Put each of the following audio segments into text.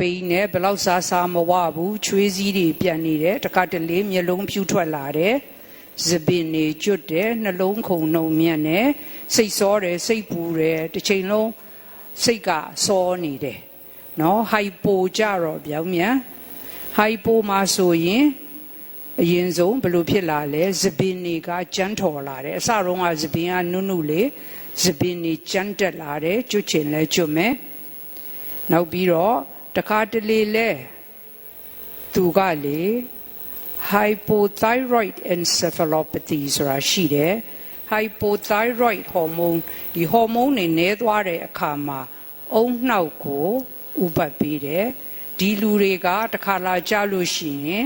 ပိန်နဲ့ဘယ်လောက်စားစားမဝဘူးချွေးစည်းတွေပြတ်နေတယ်တခါတလေမျက်လုံးဖြူထွက်လာတယ်သပင်နေကျွတ်တယ်နှလုံးခုန်နှုံမြတ်တယ်စိတ်စောတယ်စိတ်ပူတယ်တစ်ချိန်လုံးစိတ်ကစောနေတယ်နော်ဟိုက်ပိုကြတော့ပြောင်းမြန်ဟိုက်ပိုမှာဆိုရင်အရင်ဆုံးဘယ်လိုဖြစ်လာလဲသပင်တွေကကြမ်းထော်လာတယ်အစတုန်းကသပင်ကနုနုလေးသပင်တွေကြမ်းတက်လာတယ်ကျွတ်ချင်လဲကျွတ်မယ်နောက်ပြီးတော့ တခါတလေလဲသူကလေ hypothyroid encephalopathy ဆိုတာရှိတယ် hypothyroid hormone ဒီ hormone တွေနည်းသွားတဲ့အခါမှာအုံနှောက်ကိုဥပတ်ပေးတယ်ဒီလူတွေကတခါလာကြလို့ရှိရင်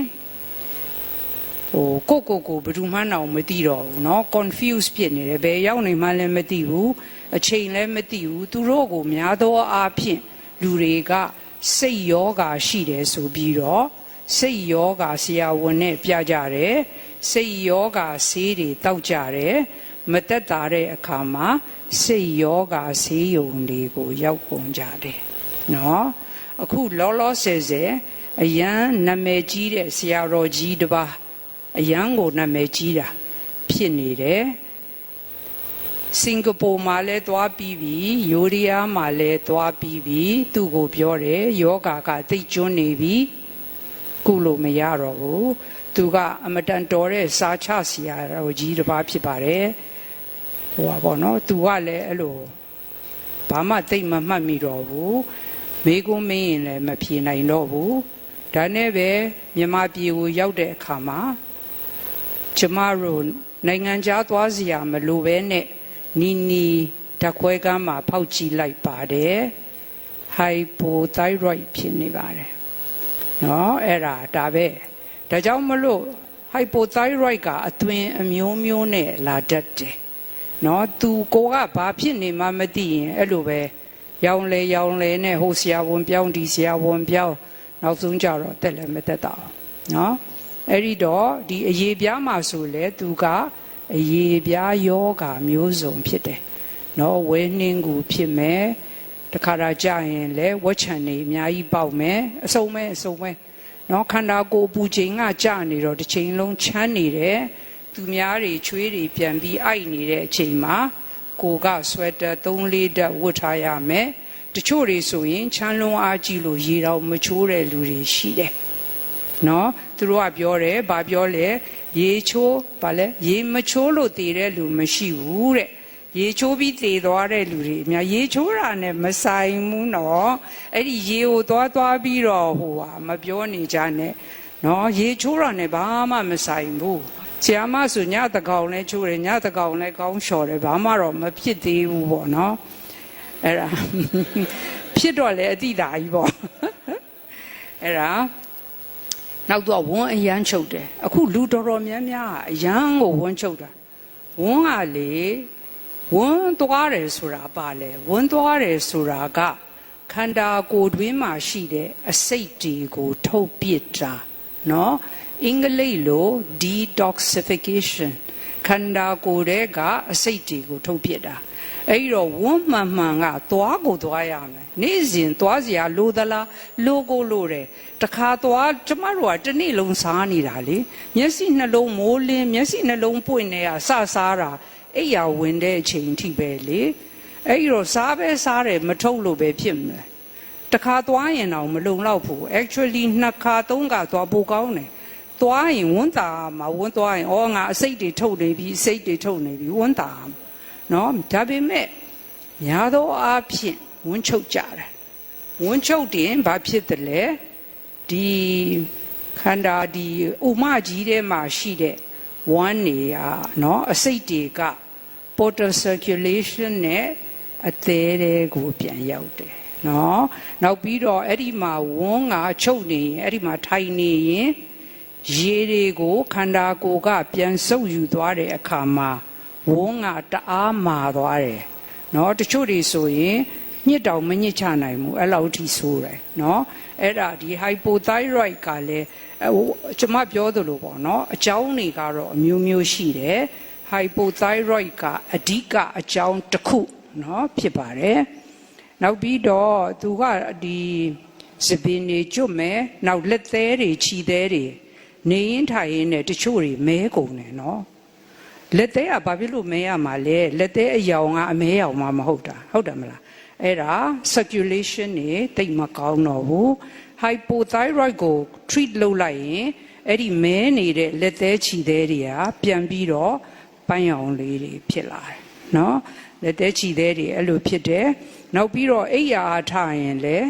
ဟိုကိုကိုကိုဘယ်သူမှန်းအောင်မသိတော့ဘူးเนาะ confuse ဖြစ်နေတယ်ဘယ်ရောက်နေမှလည်းမသိဘူးအချိန်လည်းမသိဘူးသူတို့ကိုများသောအားဖြင့်လူတွေက စိတ်ယောဂါရှိတယ်ဆိုပြီးတော့စိတ်ယောဂါဆရာဝန်နဲ့ပြကြတယ်စိတ်ယောဂါဆေးတွေတောက်ကြတယ်မတက်တာတဲ့အခါမှာစိတ်ယောဂါဆေးရုံတွေကိုရောက်ကုန်ကြတယ်နော်အခုလောလောဆယ်ဆယ်အရန်နာမည်ကြီးတဲ့ဆရာတော်ကြီးတပါးအရန်ကိုနာမည်ကြီးတာဖြစ်နေတယ် စင်ကာပူမှာလည်းသွားပြီးပြီယိုရီးယားမှာလည်းသွားပြီးပြီသူ့ကိုပြောတယ်ယောဂါကသိပ်ကျွန်းနေပြီကုလို့မရတော့ဘူးသူကအမတန်တော်တဲ့စာချဆရာတော်ကြီးတစ်ပါးဖြစ်ပါတယ်ဟိုပါဘောနော်သူကလည်းအဲ့လိုဘာမှသိပ်မမှတ်မိတော့ဘူးမိကုမင်းရင်လည်းမဖြေနိုင်တော့ဘူးဒါနဲ့ပဲမြမပြည်ကိုရောက်တဲ့အခါမှာကျမတို့နိုင်ငံခြားသွားစရာမလိုပဲနဲ့ နီနီဓာတ်ခွဲကမ်းမှာဖောက်ကြည့်လိုက်ပါတယ်ဟိုက်ပိုသိုက်ရိုက်ဖြစ်နေပါတယ်နော်အဲ့ဒါဒါပဲဒါကြောင့်မလို့ဟိုက်ပိုသိုက်ရိုက်ကအသွင်အမျိုးမျိုးနဲ့လာတတ်တယ်နော်သူကိုကဘာဖြစ်နေမှမသိရင်အဲ့လိုပဲရောင်လေရောင်လေနဲ့ဟိုဆရာဝန်ပြောင်းဒီဆရာဝန်ပြောင်းနောက်ဆုံးကြတော့တက်လည်းမတက်တော့ဘူးနော်အဲ့ဒီတော့ဒီအရေးပြားမှာဆိုလေသူက အရေးပြားယောဂါမျိုးစုံဖြစ်တယ်နော်ဝဲနှင်းကူဖြစ်မယ်တခါတကြရင်လေဝက်ချန်နေအများကြီးပေါက်မယ်အစုံမဲအစုံမဲနော်ခန္ဓာကိုယ်ပူချိန်ကကြာနေတော့တစ်ချိန်လုံးချမ်းနေတယ်သူများတွေချွေးတွေပြန်ပြီးအိုက်နေတဲ့အချိန်မှာကိုကဆွဲတာ၃၄တက်ဝတ်ထားရမယ်တချို့တွေဆိုရင်ချမ်းလွန်အားကြီးလို့ရေတော်မချိုးတဲ့လူတွေရှိတယ်နော် သူတို့ကပြောတယ်ဗာပြောလဲရေချိုးဗာလဲရေမချိုးလို့တည်တဲ့လူမရှိဘူးတဲ့ရေချိုးပြီးတည်သွားတဲ့လူတွေအများရေချိုးတာနဲ့မဆိုင်ဘူးနော်အဲ့ဒီရေကိုသွားသွားပြီးတော့ဟိုဟာမပြောနေကြနဲ့နော်ရေချိုးတာနဲ့ဘာမှမဆိုင်ဘူးဆရာမဆိုညတကောင်လဲချိုးတယ်ညတကောင်လဲကောင်းလျှော်တယ်ဘာမှတော့မဖြစ်သေးဘူးပေါ့နော်အဲ့ဒါဖြစ်တော့လေအတိတာကြီးပေါ့အဲ့ဒါ နောက်တော့ဝန်းအရန်ချုပ်တယ်အခုလူတော်တော်များများကအရန်ကိုဝန်းချုပ်တာဝန်းကလေဝန်းသွားတယ်ဆိုတာပါလေဝန်းသွားတယ်ဆိုတာကခန္ဓာကိုယ်တွင်းမှာရှိတဲ့အစိတ်တွေကိုထုတ်ပစ်တာเนาะအင်္ဂလိပ်လို detoxification ခန္ဓာကိုယ်ရဲ့ကအစိတ်တွေကိုထုတ်ပစ်တာ အဲ့ဒီတော့ဝန်းမှန်မှန်ကသွားကိုသွားရမယ်နေ့စဉ်သွားစရာလိုသလားလိုကိုလိုတယ်တခါသွားကျမတို့ကတစ်နေ့လုံးစားနေတာလေမျက်စိနှလုံးမိုးလင်းမျက်စိနှလုံးပွင့်နေတာစစားတာအိယာဝင်တဲ့အချိန်ထိပဲလေအဲ့ဒီတော့စားပဲစားတယ်မထုတ်လို့ပဲဖြစ်မယ်တခါသွားရင်တော့မလုံလောက်ဘူး actually နှစ်ခါသုံးခါသွားပိုကောင်းတယ်သွားရင်ဝန်းတာမှာဝန်းသွားရင်ဩငါအစိတ်တွေထုတ်နေပြီအစိတ်တွေထုတ်နေပြီဝန်းတာ နော်ဒါပေမဲ့များသောအားဖြင့်ဝန်းချုပ်ကြတယ်ဝန်းချုပ်တင်ဘာဖြစ်တယ်လဲဒီခန္ဓာဒီဥမကြီးထဲမှာရှိတဲ့ဝမ်းနေရနော်အစိတ်တွေက portal circulation နဲ့အသေးတွေကိုပြန်ရောက်တယ်နော်နောက်ပြီးတော့အဲ့ဒီမှာဝန်းကချုပ်နေရင်အဲ့ဒီမှာထိုင်နေရင်ရေတွေကိုခန္ဓာကိုယ်ကပြန်ဆုပ်ယူသွားတဲ့အခါမှာ ဝုန်းကတအားမာသွားတယ်နော်တချို့တွေဆိုရင်ညစ်တောင်မညစ်ချနိုင်ဘူးအဲ့လောက်ထိဆိုးတယ်နော်အဲ့ဒါဒီ hypothyroid ကလည်းကျွန်မပြောသလိုပေါ့နော်အကြောင်းတွေကတော့အမျိုးမျိုးရှိတယ် hypothyroid ကအဓိကအကြောင်းတစ်ခုနော်ဖြစ်ပါတယ်နောက်ပြီးတော့သူကဒီစပင်းတွေကျွတ်မယ်နောက်လက်သေးတွေခြီသေးတွေနေရင်ထိုင်ရင်တချို့တွေမဲကုန်တယ်နော် လက်သေးကဘာဖြစ်လို့မဲရမှာလဲလက်သေးအယောင်ကအမဲယောင်မှမဟုတ်တာဟုတ်တယ်မလားအဲ့ဒါ circulation နေတိတ်မကောင်းတော့ဘူး hypothyroid ကို treat လုပ်လိုက်ရင်အဲ့ဒီမဲနေတဲ့လက်သေးခြီသေးတွေကပြန်ပြီးတော့ပန်းရောင်လေးတွေဖြစ်လာတယ်နော်လက်သေးခြီသေးတွေအဲ့လိုဖြစ်တယ်နောက်ပြီးတော့အိယာအားထားရင်လည်း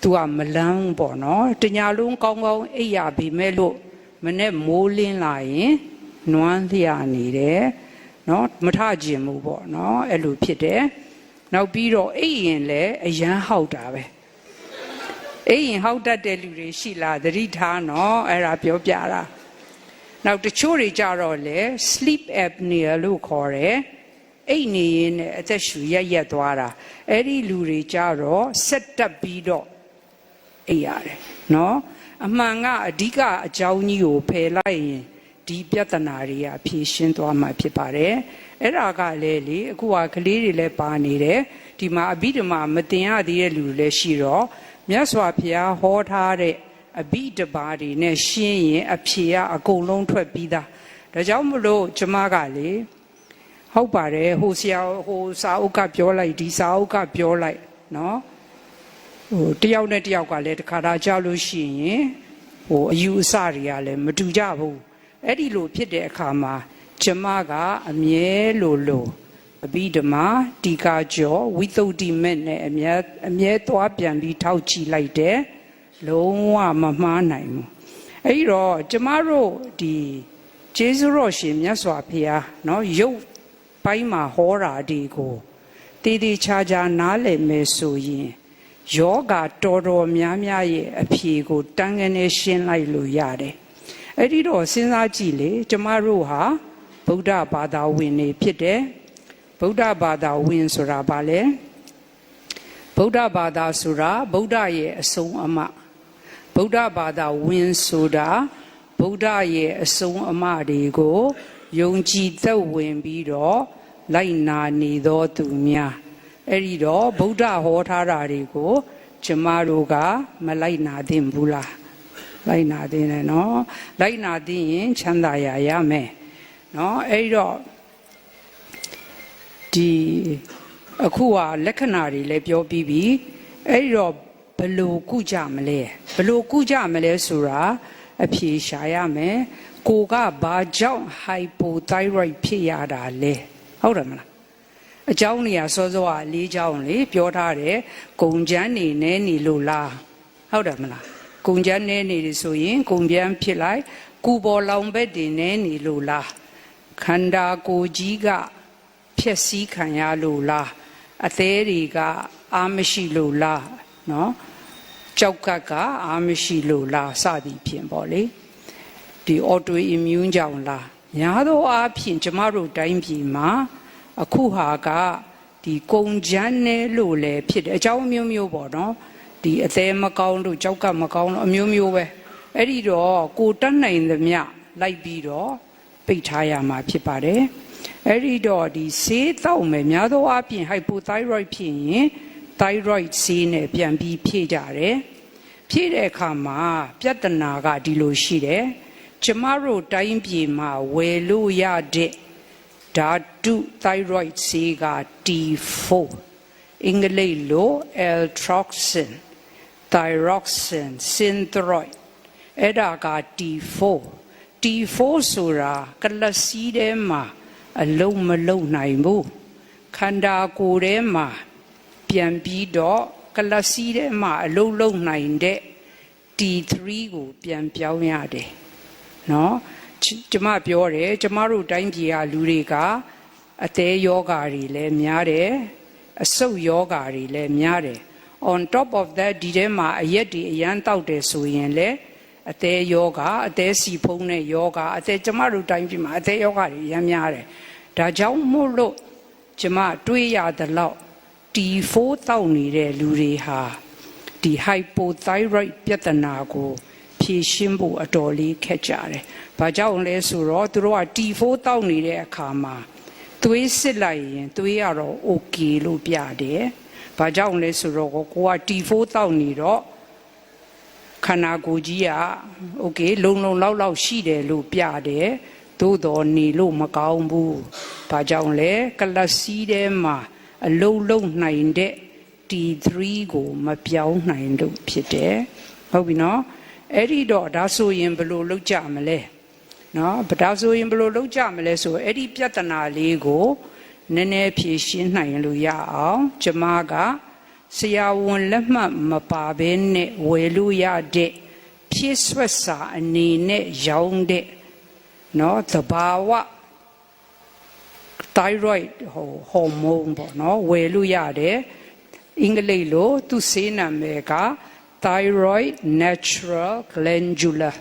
သူကမလန်းဘူးပေါ့နော်တညာလုံးကောင်းကောင်းအိပ်ရပြီမဲ့လို့မနဲ့မိုးလင်းလာရင် နွမ်းလျာနေတယ်နော်မထကျင်ဘူးပေါ့နော်အဲ့လိုဖြစ်တယ်နောက်ပြီးတော့အိပ်ရင်လည်းအရန်ဟောက်တာပဲအိပ်ရင်ဟောက်တတ်တဲ့လူတွေရှိလားသတိထားနော်အဲ့ဒါပြောပြတာနောက်တချို့တွေကြတော့လေ sleep apnea လို့ခေါ်တယ်အိတ်နေရင်လည်းအသက်ရှူရက်ရက်သွားတာအဲ့ဒီလူတွေကြတော့ဆက်တက်ပြီးတော့အိပ်ရတယ်နော်အမှန်ကအဓိကအကြောင်းကြီးကိုဖယ်လိုက်ရင် ဒီပြဿနာတွေကဖြေရှင်းသွားမှာဖြစ်ပါတယ်အဲ့ဒါကလည်းလေအခုကကလေးတွေလည်းပါနေတယ်ဒီမှာအဘိဓမ္မာမတင်ရသေးတဲ့လူတွေလည်းရှိတော့မြတ်စွာဘုရားဟောထားတဲ့အဘိဓမ္မာတွေနဲ့ရှင်းရင်အဖြေကအကုန်လုံးထွက်ပြီးသားဒါကြောင့်မလို့ကျမကလေဟုတ်ပါတယ်ဟိုဆရာဟိုစာအုပ်ကပြောလိုက်ဒီစာအုပ်ကပြောလိုက်နော်ဟိုတယောက်နဲ့တယောက်ကလည်းတခါတည်းကြောက်လို့ရှိရင်ဟိုအယူအဆတွေကလည်းမတူကြဘူး အဲ့ဒီလိုဖြစ်တဲ့အခါမှာကျမကအမြဲလိုလိုအဘိဓမ္မာတီကာကျော်ဝိသုဒ္ဓိမဲ့နဲ့အမြဲအမြဲသွားပြန်ပြီးထောက်ချီလိုက်တယ်လုံးဝမမှားနိုင်ဘူးအဲ့ဒီတော့ကျမတို့ဒီကျေးဇူးတော်ရှင်မြတ်စွာဘုရားเนาะရုပ်ပိုင်းမှာဟောတာဒီကိုတည်တည်ချာချာနားလည်မယ်ဆိုရင် ယောဂတော်တော်များများရဲ့အဖြေကိုတန်းကနေရှင်းလိုက်လို့ရတယ်။ အဲ့ဒီတော့စဉ်းစားကြည့်လေကျမတို့ဟာဗုဒ္ဓဘာသာဝင်တွေဖြစ်တယ်။ဗုဒ္ဓဘာသာဝင်ဆိုတာဘာလဲ။ဗုဒ္ဓဘာသာဆိုတာဗုဒ္ဓရဲ့အဆုံးအမဗုဒ္ဓဘာသာဝင်ဆိုတာဗုဒ္ဓရဲ့အဆုံးအမတွေကိုယုံကြည်သက်ဝင်ပြီးတော့လိုက်နာနေသောသူများအဲ့ဒီတော့ဗုဒ္ဓဟောထားတာတွေကို ကျမတို့ကမလိုက်နာသင့်ဘူးလား လိုက်နာသင့်တယ်နော်လိုက်နာသင့်ရင်ချမ်းသာရရမယ်နော်အဲ့ဒီတော့ဒီအခုကလက္ခဏာတွေလည်းပြောပြီးပြီအဲ့ဒီတော့ဘယ်လို့ကုကြမလဲဘယ်လို့ကုကြမလဲဆိုတာအဖြေရှာရမယ်ကိုကဘာကြောင့် hypothyroid ဖြစ်ရတာလဲဟုတ်တယ်မလားအကြောင်းနေရာစောစောကလေးကြောင်းလေပြောထားတယ်ကုံချမ်းနေနေနေလို့လားဟုတ်တယ်မလား ကုံချမ်းနေနေတယ်ဆိုရင်ကုံပြန်ဖြစ်လိုက်ကူပေါ်လောင်ဘက်တင်နေနေလို့လားခန္ဓာကိုယ်ကြီးကဖြက်စီးခံရလို့လားအသေးတွေကအာမရှိလို့လားနော်ကြောက်ကက်ကအာမရှိလို့လားစသည်ဖြင့်ပေါ့လေဒီ auto immune ကြောင့်လားများသောအားဖြင့်ကျမတို့တိုင်းပြည်မှာအခုဟာကဒီကုံချမ်းနဲလို့လည်းဖြစ်တယ်အကြောင်းအမျိုးမျိုးပေါ့နော် ဒီအသေးမကောင်းလို့ကြောက်ကမကောင်းလို့အမျိုးမျိုးပဲအဲ့ဒီတော့ကိုတတ်နိုင်သမျှလိုက်ပြီးတော့ပိတ်ထားရမှာဖြစ်ပါတယ်အဲ့ဒီတော့ဒီဆေးတောက်မယ်များသောအားဖြင့် hypothyroid ဖြစ်ရင် thyroid ဆေးနဲ့ပြန်ပြီးဖြည့်ကြတယ်ဖြည့်တဲ့အခါမှာပြဿနာကဒီလိုရှိတယ်ကျမတို့တိုင်းပြည်မှာဝယ်လို့ရတဲ့ဓာတု thyroid ဆေးက T4 အင်္ဂလိပ်လို L-troxin thyroxine synthroid အဲ့ဒါက T4 T4 ဆိုတာကလစီထဲမှာအလုံးမလုံးနိုင်ဘူးခန္ဓာကိုယ်ထဲမှာပြန်ပြီးတော့ကလစီထဲမှာအလုံးလုံးနိုင်တဲ့ T3 ကိုပြန်ပြောင်းရတယ်နော်ကျမပြောတယ်ကျမတို့တိုင်းပြည်ကလူတွေကအသေးယောဂါတွေလည်းများတယ်အဆုတ်ယောဂါတွေလည်းများတယ် on top of that ဒီထဲမှာအရက်တွေအရန်တောက်တယ်ဆိုရင်လည်းအသေးယောဂါအသေးစီဖုံးတဲ့ယောဂါအသေးကျမတို့တိုင်းပြည်မှာအသေးယောဂါတွေအရန်များတယ်ဒါကြောင့်မို့လို့ကျမတွေးရသလောက် T4 တောက်နေတဲ့လူတွေဟာဒီ hypothyroid ပြဿနာကိုဖြေရှင်းဖို့အတော်လေးခက်ကြတယ်။ဘာကြောင့်လဲဆိုတော့သူတို့က T4 တောက်နေတဲ့အခါမှာသွေးစစ်လိုက်ရင်သွေးကတော့ okay လို့ပြတယ်။ ဘာကြောင့်လဲဆိုတော့ကိုက T4 တောက်နေတော့ခန္ဓာကိုယ်ကြီးကโอเคလုံလုံလောက်လောက်ရှိတယ်လို့ပြတယ်သို့တော်နေလို့မကောင်းဘူးဘာကြောင့်လဲကလပ်စီးထဲမှာအလုံးလုံးနိုင်တဲ့ T3 ကိုမပြောင်းနိုင်လို့ဖြစ်တယ်ဟုတ်ပြီနော်အဲ့ဒီတော့ဒါဆိုရင်ဘယ်လိုလုပ်ကြမလဲနော်ဗဒါဆိုရင်ဘယ်လိုလုပ်ကြမလဲဆိုအဲ့ဒီပြဿနာလေးကို နည်းနည်းဖြေရှင်းနိုင်လို့ရအောင်ကျမကဆရာဝန်လက်မှတ်မပါဘဲနဲ့ဝယ်လို့ရတဲ့ဖြည့်ဆွက်စာအနေနဲ့ရောင်းတဲ့နော်သဘာဝ thyroid ဟို hormone ပေါ့နော်ဝယ်လို့ရတယ်အင်္ဂလိပ်လိုသူဆေးနာမည်က thyroid natural glandular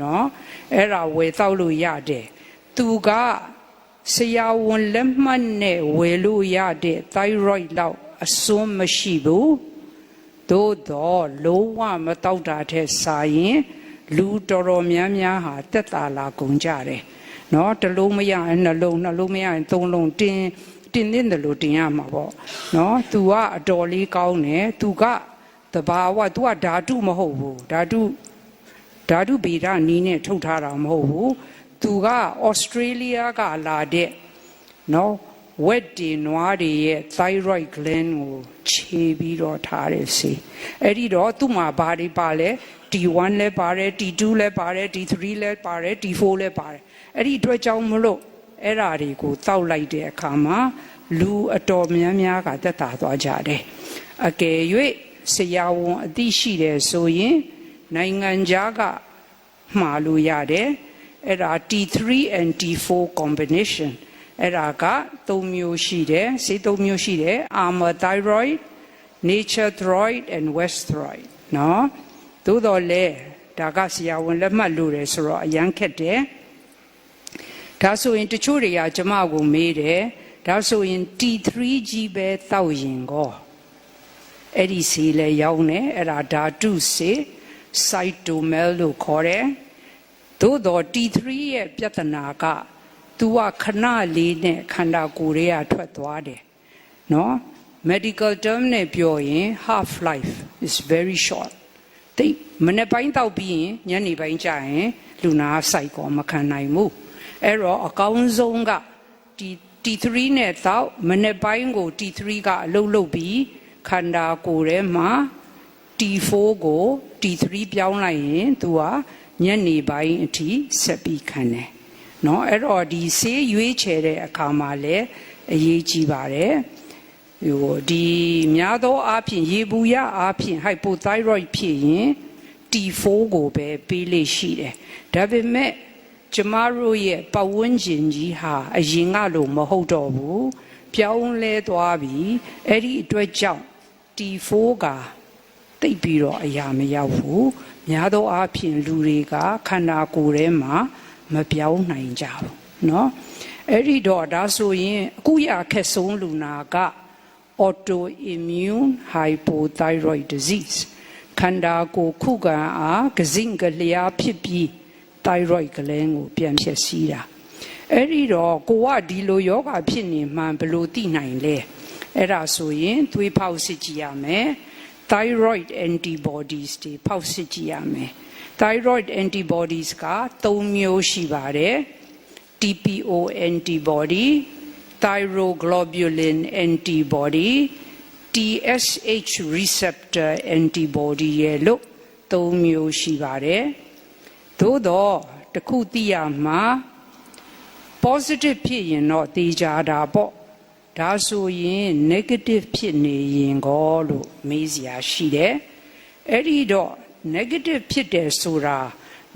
နော်အဲ့ဒါဝယ်တောက်လို့ရတယ်သူက ဆရာဝန်လက်မှတ်နဲ့ဝယ်လို့ရတဲ့ thyroid လောက်အစွန်းမရှိဘူးသို့တော့လုံးဝမတောက်တာတဲ့စာရင်လူတော်တော်များများဟာတက်တာလာကုန်ကြတယ်နော်တစ်လုံးမရရင်နှလုံးနှလုံးမရရင်သုံးလုံးတင်းတင်းတင်းတယ်လို့တင်ရမှာပေါ့နော် तू ကအတော်လေးကောင်းတယ် तू ကတဘာဝ तू ကဓာတုမဟုတ်ဘူးဓာတုဓာတုဗေဒနီးနဲ့ထုတ်ထားတာမဟုတ်ဘူး तू ကဩစတြေးလျကလာတဲ့နော်ဝက်တီနွားတွေရဲ့ thyroid gland ကိုခြေပြီးတော့ထားတယ်စီအဲ့ဒီတော့သူ့မှာဘာတွေပါလဲ T1 လဲပါတယ် T2 လဲပါတယ် T3 လဲပါတယ် T4 လဲပါတယ်အဲ့ဒီအတွက်ကြောင့်မလို့အဲ့ဓာတွေကိုတောက်လိုက်တဲ့အခါမှာလူအတော်များများကတက်တာသွားကြတယ်အကယ်၍ဆရာဝန်အသိရှိတယ်ဆိုရင်နိုင်ငံခြားကမှားလို့ရတယ် အဲ့ဒါ T3 and T4 combination အဲ့ဒါက၃မျိုးရှိတယ်စေ၃မျိုးရှိတယ် armor thyroid nature thyroid and west thyroid နော်သို့တော်လဲဒါကဆရာဝန်လက်မှတ်လို့တယ်ဆိုတော့အရန်ခက်တယ်ဒါဆိုရင်တချို့တွေကကျမကိုမေးတယ်ဒါဆိုရင် T3G ပဲတောက်ရင်ကောအဲ့ဒီစီလဲရောင်းတယ်အဲ့ဒါဓာတုစေ cytomel လို့ခေါ်တယ် သို့တော့ T3 ရဲ့ပြဿနာက तू ကခဏလေးနဲ့ခန္ဓာကိုယ်တွေကထွက်သွားတယ်နော် medical term နဲ့ပြောရင် half life is very short တိတ်မနေ့ပိုင်းတောက်ပြီးရင်ညနေပိုင်းကျရင်လူနာစိုက်ကောမခံနိုင်ဘူးအဲ့တော့အကောင်းဆုံးကဒီ T3 နဲ့တောက်မနေ့ပိုင်းကို T3 ကအလုတ်လုတ်ပြီးခန္ဓာကိုယ်ထဲမှာ T4 ကို T3 ပြောင်းလိုက်ရင် तू က ညနေပိုင်းအထိဆက်ပြီးခံတယ်เนาะအဲ့တော့ဒီဆေးရွေးချယ်တဲ့အခါမှာလည်းအရေးကြီးပါတယ်ဟိုဒီများသောအားဖြင့်ရေဘူးရအားဖြင့် hypothyroid ဖြစ်ရင် T4 ကိုပဲပေးလေရှိတယ်ဒါပေမဲ့ကျမတို့ရဲ့ပတ်ဝန်းကျင်ကြီးဟာအရင်ကလိုမဟုတ်တော့ဘူးပြောင်းလဲသွားပြီအဲ့ဒီအတွက်ကြောင့် T4 ကတိတ်ပြီးတော့အရာမရောက်ဘူး များသောအားဖြင့်လူတွေကခန္ဓာကိုယ်ထဲမှာမပြောင်းနိုင်ကြဘူးเนาะအဲ့ဒီတော့ဒါဆိုရင်အခုရခက်ဆုံးလူနာက autoimmune hypothyroid disease ခန္ဓာကိုယ်ခုခံအားကစင်ကလျာဖြစ်ပြီး thyroid gland ကိုပြန်ဖြည့်စည်းတာအဲ့ဒီတော့ကိုကဒီလိုယောဂဖြစ်နေမှဘယ်လိုသိနိုင်လဲအဲ့ဒါဆိုရင်သွေးဖောက်စစ်ကြည့်ရမယ် thyroid antibodies တွေဖောက်စစ်ကြည့်ရမယ် thyroid antibodies က3မျိုးရှိပါတယ် TPO antibody thyroglobulin antibody TSH receptor antibody ရဲ့လို့၃မျိုးရှိပါတယ်သို့တော့တခုသိရမှာ positive ဖြစ်ရင်တော့တေချာတာပေါ့ ဒါဆိုရင် negative ဖြစ်နေရင်ကောလို့မေးစရာရှိတယ်အဲ့ဒီတော့ negative ဖြစ်တယ်ဆိုတာ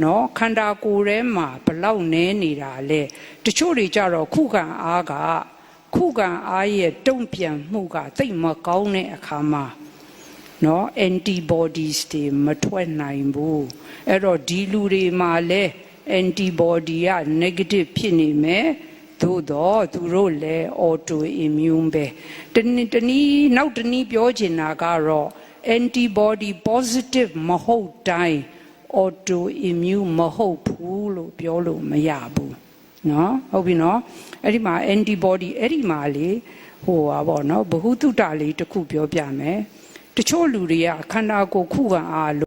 နော်ခန္ဓာကိုယ်ထဲမှာဘလောက်နဲနေတာလဲတချို့တွေကြတော့ခုခံအားကခုခံအားရဲ့တုံ့ပြန်မှုကသိမကောင်းတဲ့အခါမှာနော် antibodies တွေမထွက်နိုင်ဘူးအဲ့တော့ဒီလူတွေမှာလဲ antibody က negative ဖြစ်နေမယ် သို့တော့သူတို့လည်း auto immune ပဲတနည်းတနည်းနောက်တနည်းပြောချင်တာကတော့ antibody positive မဟုတ်တိုင်း auto immune မဟုတ်ဘူးလို့ပြောလို့မရဘူးเนาะဟုတ်ပြီเนาะအဲ့ဒီမှာ antibody အဲ့ဒီမှာလေ ဟိုပါပေါ့နော်ဘ ഹു တုတလေးတစ်ခုပြောပြမယ်တချို့လူတွေကခန္ဓာကိုယ်ခုခံအား